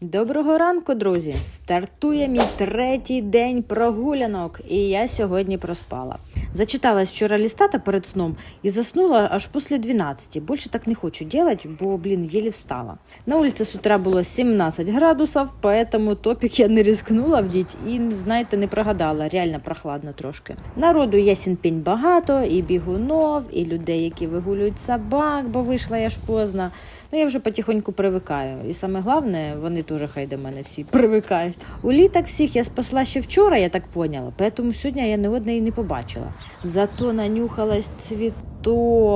Доброго ранку, друзі! Стартує мій третій день прогулянок, і я сьогодні проспала. Зачиталась вчора лістата перед сном і заснула аж після 12. Більше так не хочу делать, бо, блін, єлі встала. На вулиці з утра було 17 градусів, поэтому топік я не рискнула вдіть і, знаєте, не прогадала. Реально прохладно трошки. Народу ясен пень багато, і бігунов, і людей, які вигулюють собак, бо вийшла я ж поздно. Ну, я вже потихоньку привикаю. І саме головне, вони теж хай до мене всі привикають. У літак всіх я спасла ще вчора, я так поняла, тому сьогодні я ні одної не побачила. Зато нанюхалась цвітов.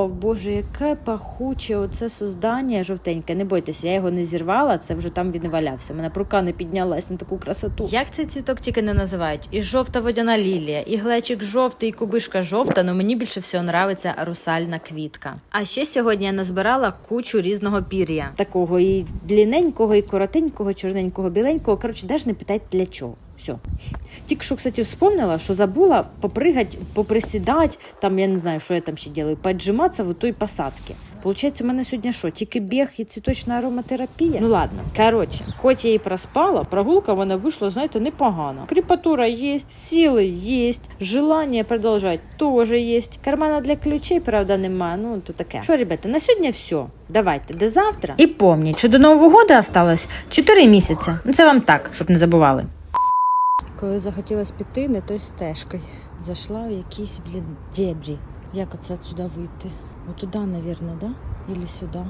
Боже, яке пахуче оце создання жовтеньке. Не бойтеся, я його не зірвала, це вже там він валявся. Мене рука не піднялась на таку красоту. Як цей цвіток тільки не називають? І жовта водяна лілія, і глечик жовтий, і кубишка жовта, але мені більше всього нравиться русальна квітка. А ще сьогодні я назбирала кучу різного пір'я. Такого і длінненького, і коротенького, чорненького, біленького. Коротше, навіть не питайте для чого. Все. Тільки що, кстати, вспомнила, що забула попригати, поприсідати, там я не знаю, що я там ще делаю, поджиматися в той посадці. Получається, у мене сьогодні що? Тільки біг і цвіточна ароматерапія? Ну ладно. Коротше, хоч я і проспала, прогулка в мене вийшла, знаєте, непогано. Кріпатура є, сили є, желання продовжувати теж є. Кармана для ключей, правда, нема. Ну, то таке. Що, ребята, на сьогодні все. Давайте до завтра. І помніть, що до Нового року осталось 4 місяці. Ну це вам так, щоб не забували. Коли захотілося піти, не той стежкою. Зайшла в якісь, блін, дебрі. Як оце сюди вийти? Отуда, наверное, да? Или сюди?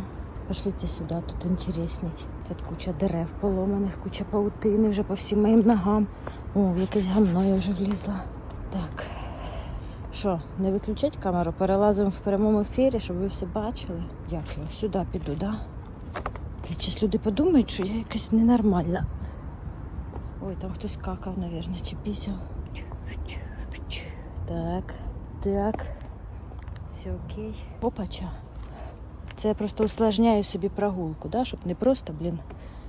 Пошлите сюди, тут інтересней. Тут куча дерев поломаних, куча паутини вже по всім моїм ногам. О, в якесь гамно я вже влізла. Так. Що, не виключать камеру? Перелазимо в прямому ефірі, щоб ви все бачили. Як я сюди піду, да? Зараз люди подумають, що я якась ненормальна. Ой, там хтось какав, наверное, чи пісяв. Так, так. Все окей. Опача. Це я просто усложняю собі прогулку, да? щоб не просто, блін,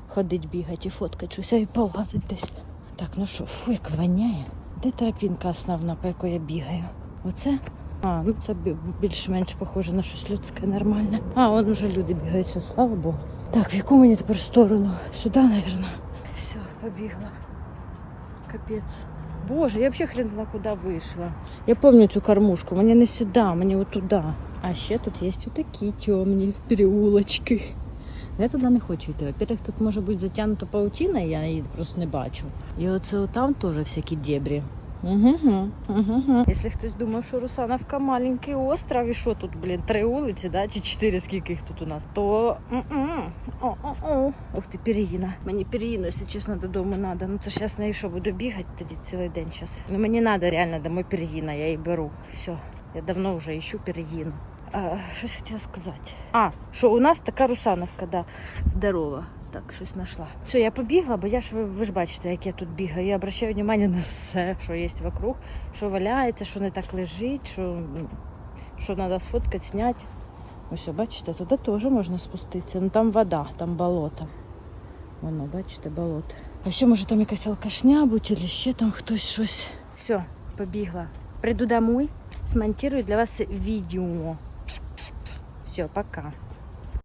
ходить, бігати і фоткати і полазить десь. Так, ну що, фу, воняє. Де тропінка основна, по якій я бігаю? Оце? А, ну це більш-менш похоже на щось людське, нормальне. А, вон уже люди бігають, все, слава Богу. Так, в яку мені тепер сторону? Сюди, мабуть. Все, побігла. Капець. Боже, я взагалі хрен знаю, куди вийшла. Я пам'ятаю цю кормушку, мені не сюди, мені от туди. А ще тут є такі темні переулочки. Я туди не хочу йти. Во-первых, тут може бути затягнута паутина, я її просто не бачу. І оце там теж всякі дебрі. Угу, угу. Якщо хтось думав, що Русановка маленький остров, і що тут, блін, три вулиці, да, чи чотири, скільки їх тут у нас, то. О-о-о. Ух ти, пер'їна. Мені пер'їну, якщо чесно, додому треба. Ну це ж зараз на що буду бігати тоді цілий день зараз. Ну мені треба реально домой пер'їна, я її беру. Все, я давно вже ищу пер'їну. А, щось хотіла сказати. А, що у нас така Русановка, да, здорова. Так, щось знайшла. Все, я побігла, бо я ж ви, ви ж бачите, як я тут бігаю. Я обращаю увагу на все, що є вокруг, що валяється, що не так лежить, що, що треба сфоткати, зняти. Ось, бачите, туди теж можна спуститися. Ну там вода, там болото. Воно, бачите, болото. А ще може там якась алкашня бути, або ще там хтось щось. Все, побігла. Приду домой, смонтирую для вас відео. Все, пока.